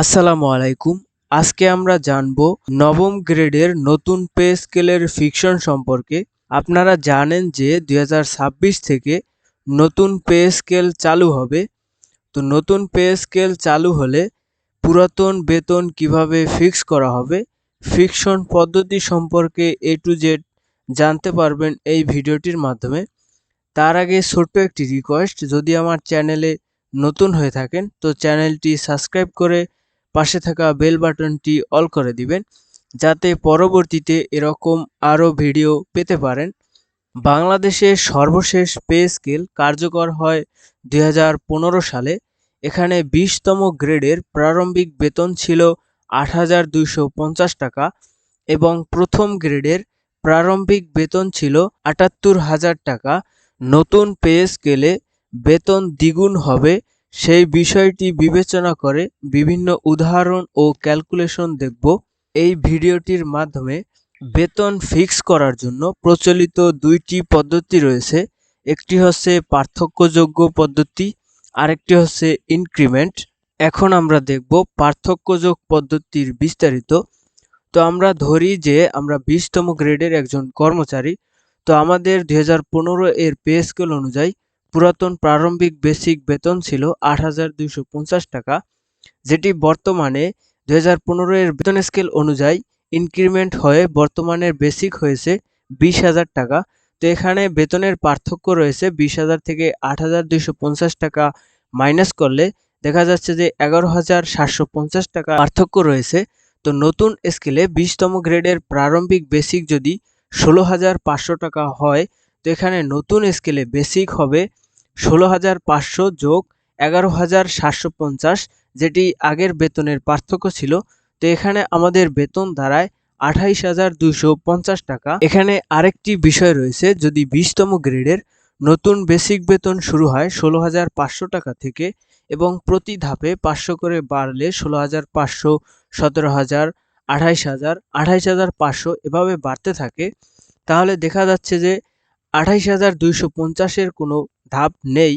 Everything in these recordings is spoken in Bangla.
আসসালামু আলাইকুম। আজকে আমরা জানব নবম গ্রেডের নতুন পে স্কেলের ফিকশন সম্পর্কে। আপনারা জানেন যে দু হাজার ছাব্বিশ থেকে নতুন পে স্কেল চালু হবে। তো নতুন পে স্কেল চালু হলে পুরাতন বেতন কীভাবে ফিক্স করা হবে, ফিকশন পদ্ধতি সম্পর্কে এ টু জেড জানতে পারবেন এই ভিডিওটির মাধ্যমে। তার আগে ছোট্ট একটি রিকোয়েস্ট, যদি আমার চ্যানেলে নতুন হয়ে থাকেন, তো চ্যানেলটি সাবস্ক্রাইব করে পাশে থাকা বেল বাটনটি অল করে দিবেন, যাতে পরবর্তীতে এরকম আরও ভিডিও পেতে পারেন। বাংলাদেশে সর্বশেষ পে স্কেল কার্যকর হয় দুই হাজার পনেরো সালে। এখানে বিশতম গ্রেডের প্রারম্ভিক বেতন ছিল আট হাজার দুইশো পঞ্চাশ টাকা এবং প্রথম গ্রেডের প্রারম্ভিক বেতন ছিল আটাত্তর হাজার টাকা। নতুন পে স্কেলে বেতন দ্বিগুণ হবে সেই বিষয়টি বিবেচনা করে বিভিন্ন উদাহরণ ও ক্যালকুলেশন দেখব। এই ভিডিওটির মাধ্যমে বেতন ফিক্স করার জন্য প্রচলিত দুইটি পদ্ধতি রয়েছে। একটি হচ্ছে পার্থক্যযোগ্য পদ্ধতি, আরেকটি হচ্ছে ইনক্রিমেন্ট। এখন আমরা দেখব পার্থক্যযোগ পদ্ধতির বিস্তারিত। তো আমরা ধরি যে আমরা বিশতম গ্রেডের একজন কর্মচারী। তো আমাদের দু হাজার পনেরো এর পে স্কেল অনুযায়ী পুরাতন প্রারম্ভিক বেসিক বেতন ছিল আট হাজার দুইশো পঞ্চাশ টাকা, যেটি বর্তমানে দুই হাজার পনেরো এর বেতন স্কেল অনুযায়ী ইনক্রিমেন্ট হয়ে বর্তমানের বেসিক হয়েছে বিশ হাজার টাকা। তো এখানে বেতনের পার্থক্য রয়েছে বিশ হাজার থেকে আট হাজার দুইশো পঞ্চাশ টাকা মাইনাস করলে দেখা যাচ্ছে যে এগারো হাজার সাতশো পঞ্চাশ টাকা পার্থক্য রয়েছে। তো নতুন স্কেলে বিশতম গ্রেডের প্রারম্ভিক বেসিক যদি ষোলো হাজার পাঁচশো টাকা হয় তো এখানে নতুন স্কেলে বেসিক হবে ষোলো হাজার পাঁচশো যোগ এগারো হাজার সাতশো পঞ্চাশ, যেটি আগের বেতনের পার্থক্য ছিল। তো এখানে আমাদের বেতন দাঁড়ায় আঠাইশ হাজার দুইশো পঞ্চাশ টাকা। এখানে আরেকটি বিষয় রয়েছে, যদি বিশতম গ্রেডের নতুন বেসিক বেতন শুরু হয় ষোলো হাজার পাঁচশো টাকা থেকে এবং প্রতি ধাপে পাঁচশো করে বাড়লে ষোলো হাজার পাঁচশো সতেরো হাজার আঠাইশ হাজার আঠাইশ হাজার পাঁচশো এভাবে বাড়তে থাকে, তাহলে দেখা যাচ্ছে যে আঠাইশ হাজার দুইশো পঞ্চাশের কোনো ধাপ নেই,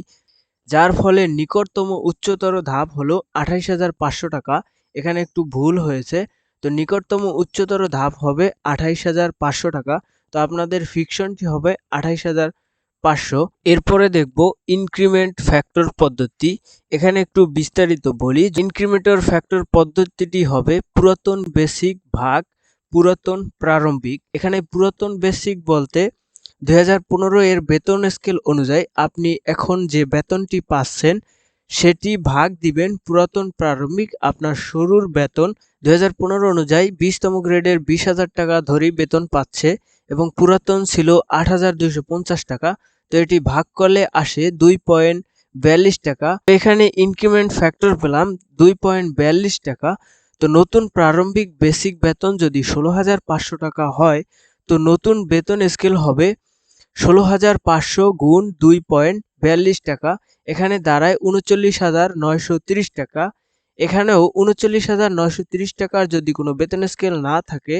যার ফলে নিকটতম উচ্চতর ধাপ হলো আঠাইশ হাজার পাঁচশো টাকা। এখানে একটু ভুল হয়েছে, তো নিকটতম উচ্চতর ধাপ হবে আঠাইশ হাজার পাঁচশো টাকা। তো আপনাদের ফিকশনটি হবে আঠাইশ হাজার পাঁচশো। এরপরে দেখব ইনক্রিমেন্ট ফ্যাক্টর পদ্ধতি। এখানে একটু বিস্তারিত বলি, ইনক্রিমেন্টর ফ্যাক্টর পদ্ধতিটি হবে পুরাতন বেসিক ভাগ, পুরাতন প্রারম্ভিক। এখানে পুরাতন বেসিক বলতে পনেরো এর বেতন স্কেল অনুযায়ী আপনি এখন যে বেতনটি পাচ্ছেন, সেটি ভাগ দিবেন পুরাতন প্রারম্ভিক আপনার শুরুর বেতন। দুই হাজার পনেরো অনুযায়ী বিশতম গ্রেডের বিশ হাজার টাকা ধরেই বেতন পাচ্ছে এবং পুরাতন ছিল আট হাজার পঞ্চাশ টাকা। তো এটি ভাগ করলে আসে দুই পয়েন্ট বিয়াল্লিশ টাকা। এখানে ইনক্রিমেন্ট ফ্যাক্টর পেলাম দুই পয়েন্ট বিয়াল্লিশ টাকা। তো নতুন প্রারম্ভিক বেসিক বেতন যদি ষোলো হাজার পাঁচশো টাকা হয়, তো নতুন বেতন স্কেল হবে ষোলো হাজার পাঁচশো গুণ দুই পয়েন্ট বিয়াল্লিশ টাকা, এখানে দাঁড়ায় উনচল্লিশ হাজার নয়শো তিরিশ টাকা। এখানেও উনচল্লিশ হাজার নয়শো তিরিশ টাকার যদি কোনো বেতন স্কেল না থাকে,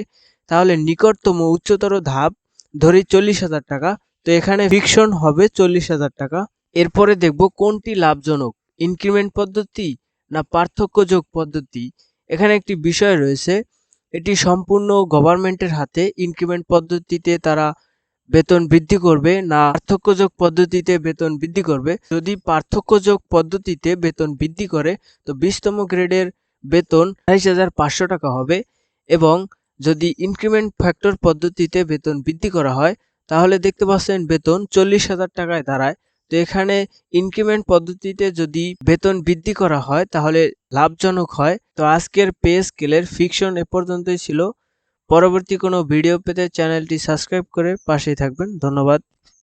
তাহলে নিকটতম উচ্চতর ধাপ ধরি চল্লিশ হাজার টাকা। তো এখানে ফিকশন হবে চল্লিশ হাজার টাকা। এরপরে দেখব কোনটি লাভজনক, ইনক্রিমেন্ট পদ্ধতি না পার্থক্যযোগ পদ্ধতি। এখানে একটি বিষয় রয়েছে, এটি সম্পূর্ণ গভর্নমেন্টের হাতে, ইনক্রিমেন্ট পদ্ধতিতে তারা বেতন বৃদ্ধি করবে না পার্থক্যযোগ পদ্ধতিতে বেতন বৃদ্ধি করবে। যদি পার্থক্যযোগ পদ্ধতিতে বেতন বৃদ্ধি করে, তো বিশতম গ্রেডের বেতন আঠাইশ হাজার পাঁচশো টাকা হবে এবং যদি ইনক্রিমেন্ট ফ্যাক্টর পদ্ধতিতে বেতন বৃদ্ধি করা হয়, তাহলে দেখতে পাচ্ছেন বেতন চল্লিশ হাজার টাকায় দাঁড়ায়। তো এখানে ইনক্রিমেন্ট পদ্ধতিতে যদি বেতন বৃদ্ধি করা হয়, তাহলে লাভজনক হয়। তো আজকের পে স্কেলের ফিকশন এ পর্যন্তই ছিল। পরবর্তী কোনো ভিডিও পেতে চ্যানেলটি সাবস্ক্রাইব করে পাশেই থাকবেন। ধন্যবাদ।